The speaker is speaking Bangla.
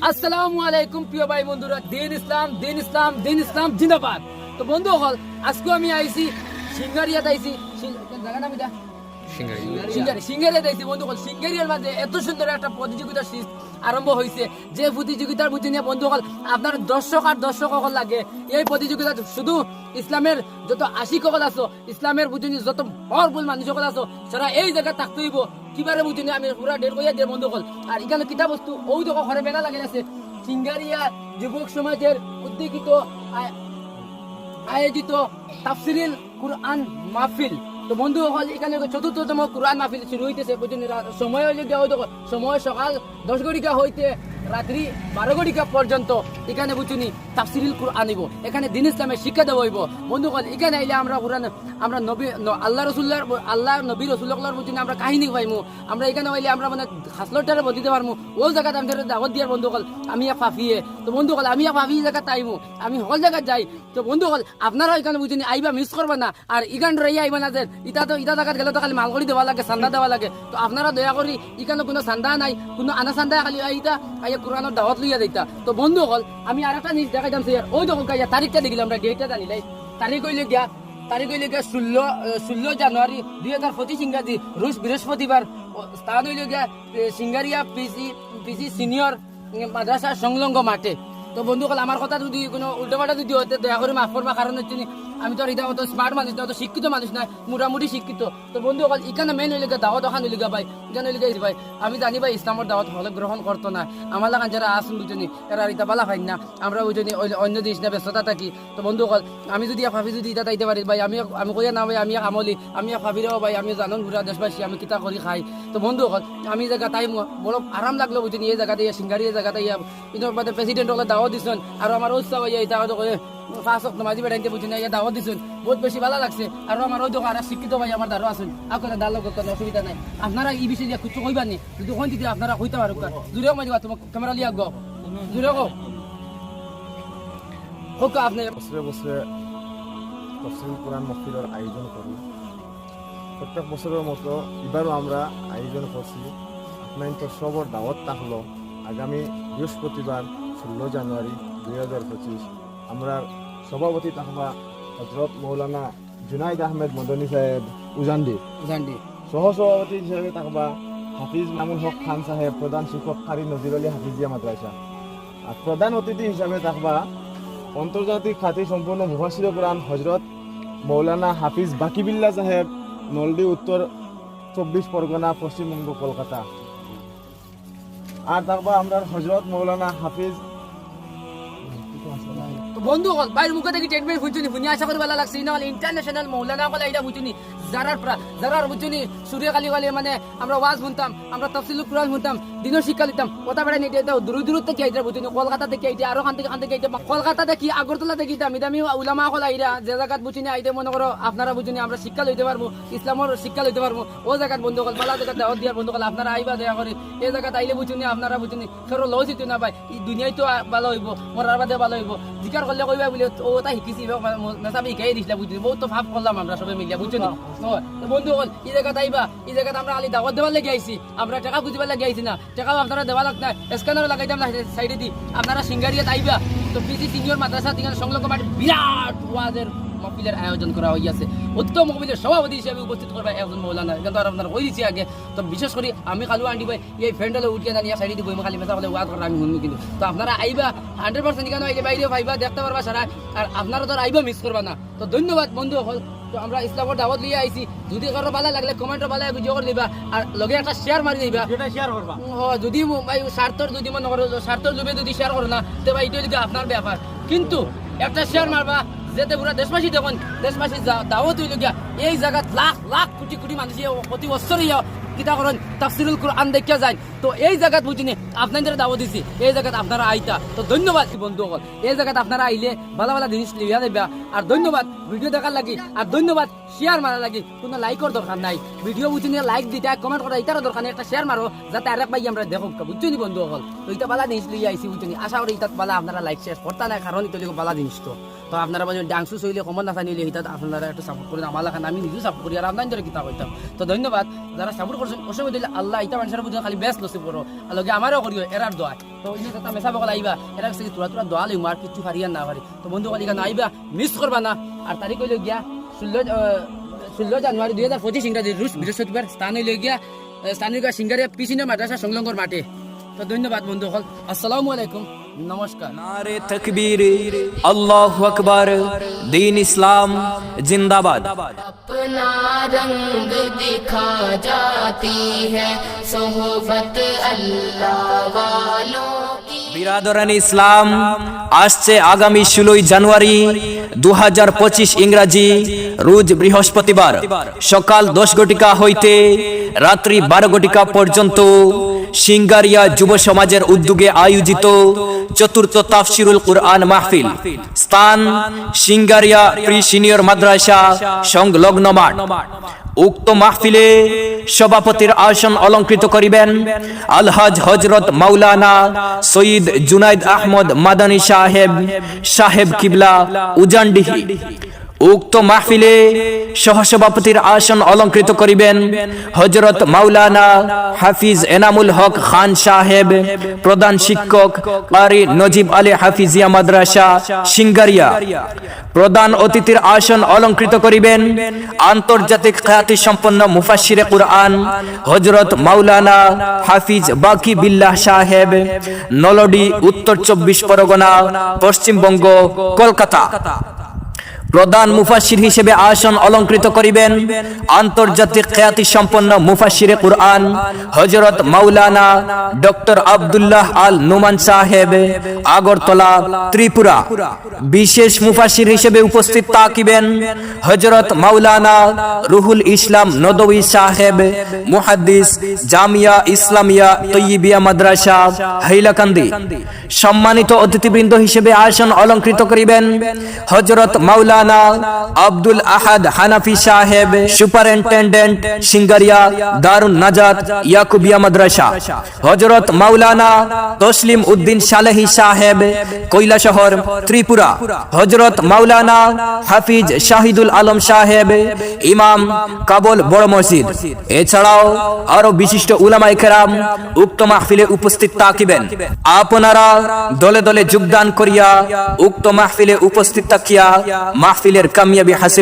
আসসালামু আলাইকুম প্রিয় ভাই বন্ধুরা, দিন ইসলাম দিন ইসলাম দিন ইসলাম, জিন্দাবাদ তো বন্ধু, হল আজকে আমি আইছি, সিঙ্গারিয়াত আইছি জায়গা নাম এটা? সিঙ্গারি। বন্ধু হল সিঙ্গারিয়ার মাঝে এত সুন্দর একটা প্রতিযোগিতার সৃষ্টি আরম্ভ হয়েছে। যে প্রতিযোগিতার বুঝে নিয়ে, বন্ধু হল আপনার দর্শক আর দর্শক লাগে। এই প্রতিযোগিতা শুধু ইসলামের যত আশিক আছো, ইসলামের বুঝে নিয়ে যত মানুষ আছো সেটা এই জায়গায় থাকতে হইব। কিবারে বুঝে নিয়ে আমি পুরা কইয়া দিয়ে, বন্ধু হল আর এখানে কিতা বস্তু ওই দেখো, ঘরে বেলা লাগে আছে। সিঙ্গারিয়া যুবক সমাজের উদ্যোগিত আয়- আয়োজিত তাফসিরিল কুরআন মাহফিল। তো বন্ধু, হল এখানে চতুর্থতম কুরআন মাহফিল শুরু হইতেছে সময় হইলে গিয়া হয়তো সময় সকাল দশ ঘটিকা হইতে রাত্রি বারো ঘটিকা পর্যন্ত। এখানে বুঝুনি তাফসিরিল কুরআন নিব এখানে দিন ইসলামের শিক্ষা দেবো হইব। বন্ধু হল এখানে আইলে আমরা কুরআন, আমরা নবী আল্লাহ রসুল্লার আল্লাহ নবী রসুল্লাহর বুঝুনি আমরা কাহিনী পাইমু। আমরা এখানে হইলে আমরা মানে হাসলটারে বদিতে পারমু। ও জায়গাতে আমি ধরে দাওয়াত দিয়ার বন্ধু হল আমি এক ফাফিয়ে তো বন্ধু হল আমি এক ফাফি জায়গা তাইমু আমি হল জায়গায় যাই। তো বন্ধু হল আপনারা এখানে বুঝুনি আইবা মিস করবা না। আর ইখান রই আইবা না যে ইটা তো ইটা জায়গাত গেলে তো খালি মালগড়ি দেওয়া লাগে চান্দা দেওয়া লাগে। তো আপনারা দয়া করি এখানে কোনো চান্দা নাই, কোনো আনা চান্দা খালি আইতা, আইয়া কোরআনের দাওয়াত লইয়া দিতা তো বন্ধু হল আমি আর একটা জিনিস দেখাইতাম স্যার ওই দেখুন কাইয়া তারিখটা দেখিলাম আমরা ডেটটা জানিলাই তারিখ হইলে গিয়া, তারিখ হইলে গিয়া ষোলো ষোলো জানুয়ারি দুই হাজার পঁচিশ ইংরাজি, রুশ বৃহস্পতিবার। স্থান হইলে গিয়া সিঙ্গারিয়া পিসি পিসি সিনিয়র মাদ্রাসা সংলগ্ন মাঠে। তো বন্ধুসকল, আমার কথা যদি কোনো উল্টোপাল্টা যদি হতে দয়া করে মাফ করবা, কারণ হচ্ছে আমি তো এটা অত স্মার্ট মানুষ না অত শিক্ষিত মানুষ না মোটামুটি শিক্ষিত। তো বন্ধুসকল এখানে মেন হইলে গিয়া দাওয়াত, ওখান হইলে ভাই এখানে হইলে ভাই, আমি জানি ভাই ইসলামের দাওয়াত হলে গ্রহণ করতো না। আমার লাগান যারা আসুন বুঝনি এরা ইতা বালা খাই না। আমরা বুঝনি অন্য জিনিস না ব্যস্ততা থাকি। তো বন্ধুসকল আমি যদি ভাবি যদি ইটা তাইতে পারি, ভাই আমি আমি কইয়া না ভাই আমি আমলি আমি ভাবিরেও ভাই আমি জানো ঘুরা দেশবাসী, আমি কিতা করি খাই। তো বন্ধুসকল আমি জায়গা তাই বড় আরাম লাগল বুঝনি এই জায়গাতে ইয়া সিঙ্গারি, এই জায়গাতে ইয়া কিন্তু প্রেসিডেন্ট হলে দাওয়াত দিছেন, আর আমার উৎসাহ হইয়া এটা হয়তো কয়ে ফাঁস নামাজি বেড়াইতে বুঝি না দাওয়াত বহুত বেশি ভালো লাগছে। আর আমার ওই দোকান, আর শিক্ষিত ভাই আমার দ্বারা আছেন। আপনারা করতে অসুবিধা নাই। আপনারা এই বিষয়ে কিছু কইবার নি, যদি কোন দিদি আপনারা কইতে পারো। তোমার ক্যামেরা লিয়া গো। গো হোক আপনি। তফসিল কোরআন আয়োজন করি প্রত্যেক বছরের মতো এবারও আমরা আয়োজন করছি আপনার তো সবর দাওয়াত থাকল আগামী বৃহস্পতিবার ষোলো জানুয়ারি দুই হাজার পঁচিশ আমরা সভাপতি থাকবা হজরত মৌলানা জুনাইদ আহমেদ মদনী সাহেব উজান্ডি জানডি সহ সভাপতি হিসেবে থাকবা হাফিজ নামুল হক খান সাহেব প্রধান শিক্ষক খারি নজির আলী হাফিজিয়া মাদ্রাসা আর প্রধান অতিথি হিসাবে থাকবা আন্তর্জাতিক খ্যাতি সম্পন্ন মুফাসির কোরআন হজরত মৌলানা হাফিজ বাকিবিল্লা সাহেব নলডি উত্তর চব্বিশ পরগনা পশ্চিমবঙ্গ কলকাতা। আর থাকবা আমরা হজরত মৌলানা হাফিজ বন্ধু হল বাইর মুখে দেখি ট্রিটমেন্ট ভুঁচুনি ভুনিয়া আশা করি ভালো লাগছে। ইনা ইন্টারন্যাশনাল মৌলানা হলে এটা বুঝুনি যারার যারার বুঝুনি, সূর্যকালী কালে মানে আমরা ওয়াজ শুনতাম, আমরা তফসিল কুরআন শুনতাম, দিনের শিক্ষা নিতাম কথা বেড়াই নিতে এটা দূর দূর থেকে আইটা বুঝুনি, কলকাতা থেকে আইটা আরও খান থেকে খান থেকে আইটা কলকাতা দেখি আগরতলা দেখি দামি দামি উলামা কল আইরা যে জায়গাত বুঝুনি আইতে মনে করো আপনারা বুঝুনি, আমরা শিক্ষা লইতে পারব ইসলামের শিক্ষা লইতে পারব, ও জায়গাত বন্ধু কল বালা জায়গাত দাওয়াত দিয়ার বন্ধু কল আপনারা আইবা দয়া করে এই জায়গাত আইলে বুঝুনি, আপনারা বুঝুনি খেরো লও জিতু না ভাই এই দুনিয়ায় তো ভালো হইব মরার বাদে ভালো হইব জিকার করলে কইবা বলে, ও তা শিকিছি মেসাবি শিকাই দিছিলা বুঝলি বহুত তো ভাব করলাম আমরা সবাই মিলিয়া বুঝছ কল আইছি। না। দেওয়া দি। আয়োজন করা হইয়াছে উত্তম সভাপতি হিসেবে উপস্থিত করবে একজন মৌলানা। কিন্তু আর কই দিছি আগে। তো বিশেষ করে আমি খালু আন্টি এই ফ্রেন্ডলে উঠিয়ে দাঁড়িয়ে সাইডে দিব খালি মেসা আমি শুনব কিন্তু। তো আপনারা আইবা হান্ড্রেড পার্সেন্ট বাইরে পাইবা, দেখতে পারবা সারা। আর আপনারা তো আইবা মিস করবা না। তো ধন্যবাদ বন্ধু তো আমরা ইসলামের দাওয়াত লিয়ে আইছি। যদি কারও ভালো লাগলে কমেন্টও ভালো ভিডিও করে দিবা। আর লগে একটা শেয়ার মারি দিবা। যেটা শেয়ার করবা। যদি ভাই স্বার্থর যদি মনে করো স্বার্থর লোভে যদি শেয়ার করো না তো ভাই এটা যদি আপনার ব্যাপার। কিন্তু একটা শেয়ার মারবা যেতে পুরা দেশবাসী দেখুন দেশবাসী দাওয়াত হইল গিয়া এই জায়গাত লাখ লাখ কোটি কোটি মানুষ প্রতি বছর ইয়ে কিতা করেন তাফসিরুল কোরআন দেখিয়া যায়। তো এই জায়গাত বুঝিনি আপনাদের দাওয়াত দিছি। এই জায়গাত আপনারা আইতা। তো ধন্যবাদ, বন্ধু সকল। এই জায়গাত আপনারা আইলে ভালো ভালো জিনিস লিয়া দেবা। আর ধন্যবাদ ভিডিও দেখার লাগি। আর ধন্যবাদ শেয়ার মারা লাগি। কোনো লাইকর দরকার নাই। ভিডিও বুঝিনি লাইক দিতে কমেন্ট করা এটারও দরকার নেই। একটা শেয়ার মারো, যাতে আরেক ভাই আমরা দেখো। বুঝছ নি, বন্ধু সকল? তো এটা বালা জিনিস লিয়ে আইসি বুঝছ নি? আশা করি ইতাত বালা আপনারা লাইক শেয়ার করতা না কারণ লিখো বালা জিনিস তো। তো আপনারা মানে ডান্সু শৈলী কমন না জানিলে এটাত আপনারা একটু সাপোর্ট করেন আমার লাগান আমি নিজেও সাপোর্ট করি, আর আপনার ধরে কিতা করতাম তো ধন্যবাদ। যারা সাপোর্ট করছেন অসুবিধা আল্লাহ এটা মানুষের বুঝে খালি বেস্ট নসিব করো আর লগে আমারও করিও, এরার দোয়া। তো ইনে কথা মেসা বকল আইবা, এরা দোয়া কিছু না তো বন্ধু কালি গান আইবা মিস করবা না। আর তারিখ হইল গিয়া ষোলো ষোলো জানুয়ারি দুই হাজার রুশ বৃহস্পতিবার। স্থান হইল গিয়া স্থানীয় গিয়া সিঙ্গারিয়া পিছিনে মাদ্রাসা সংলগ্ন মাঠে। তো ধন্যবাদ বন্ধু হল আসসালামু আলাইকুম। নমস্কার नारे तकबीर अल्लाह अकबर दीन इस्लाम जिंदाबाद अपना रंग दिखा जाती है सोहबत अल्लाह वालों की বিরাদরান ইসলাম আসছে আগামী ষোলোই জানুয়ারি দু ইংরাজি রোজ বৃহস্পতিবার সকাল দশ ঘটিকা হইতে রাত্রি বারো ঘটিকা পর্যন্ত সিঙ্গারিয়া যুব সমাজের উদ্যোগে আয়োজিত চতুর্থ তাফসিরুল কুরআন মাহফিল। স্থান সিঙ্গারিয়া প্রি সিনিয়র মাদ্রাসা সংলগ্ন মাঠ। উক্ত মাহফিলে সভাপতির আসন অলঙ্কৃত করিবেন আলহাজ হজরত মাওলানা সঈদ জুনাইদ আহমদ মাদানী সাহেব সাহেব কিবলা উজানডিহি। উক্ত মাহফিলে সহসভাপতির আসন অলঙ্কৃত করিবেন হজরত মাওলানা হাফিজ এনামুল হক খান সাহেব, প্রধান শিক্ষক কারি নজিব আলী হাফিজিয়া মাদ্রাসা, সিঙ্গারিয়া। প্রধান অতিথির আসন অলঙ্কৃত করিবেন আন্তর্জাতিক খ্যাতি সম্পন্ন মুফাসিরে কুরআন হজরত মাওলানা হাফিজ বাকি বিল্লাহ সাহেব, নলডি, উত্তর চব্বিশ পরগনা, পশ্চিমবঙ্গ, কলকাতা। প্রধান মুফাসির হিসেবে আসন অলঙ্কৃত করিবেন। আন্তর্জাতিক খ্যাতি সম্পন্ন মুফাসিরে কুরআন হজরত মাওলানা ডক্টর আব্দুল্লাহ আল নুমান সাহেব, আগরতলা, ত্রিপুরা। বিশেষ মুফাসির হিসেবে উপস্থিত থাকিবেন হজরত মাওলানা রুহুল ইসলাম নদবী সাহেব, মুহাদ্দিস জামিয়া ইসলামিয়া তৈয়িবিয়া মাদ্রাসা, হাইলাকান্দি। সম্মানিত অতিথিবৃন্দ হিসেবে আসন অলঙ্কৃত করিবেন হজরত মাওলানা আব্দুল আহাদ হানাফি সাহেব, সুপারিনটেন্ডেন্ট সিঙ্গারিয়া, দারুণ নাজাত ইয়াকুবিয়া মাদ্রাসা। হজরত মাওলানা তসলিম উদ্দিন সালেহি সাহেব, কৈলাসহর, ত্রিপুরা। হজরত মাওলানা হাফিজ শাহিদুল আলম সাহেব, ইমাম কাবল বড় মসজিদ। এছাড়াও আরও বিশিষ্ট উলামায়ে কেরাম উক্ত মাহফিলে উপস্থিত থাকিবেন। আপনারা দলে দলে যোগদান করিয়া উক্ত মাহফিলে উপস্থিত থাকিয়া মাহফিলের কামিয়াবি হাসিল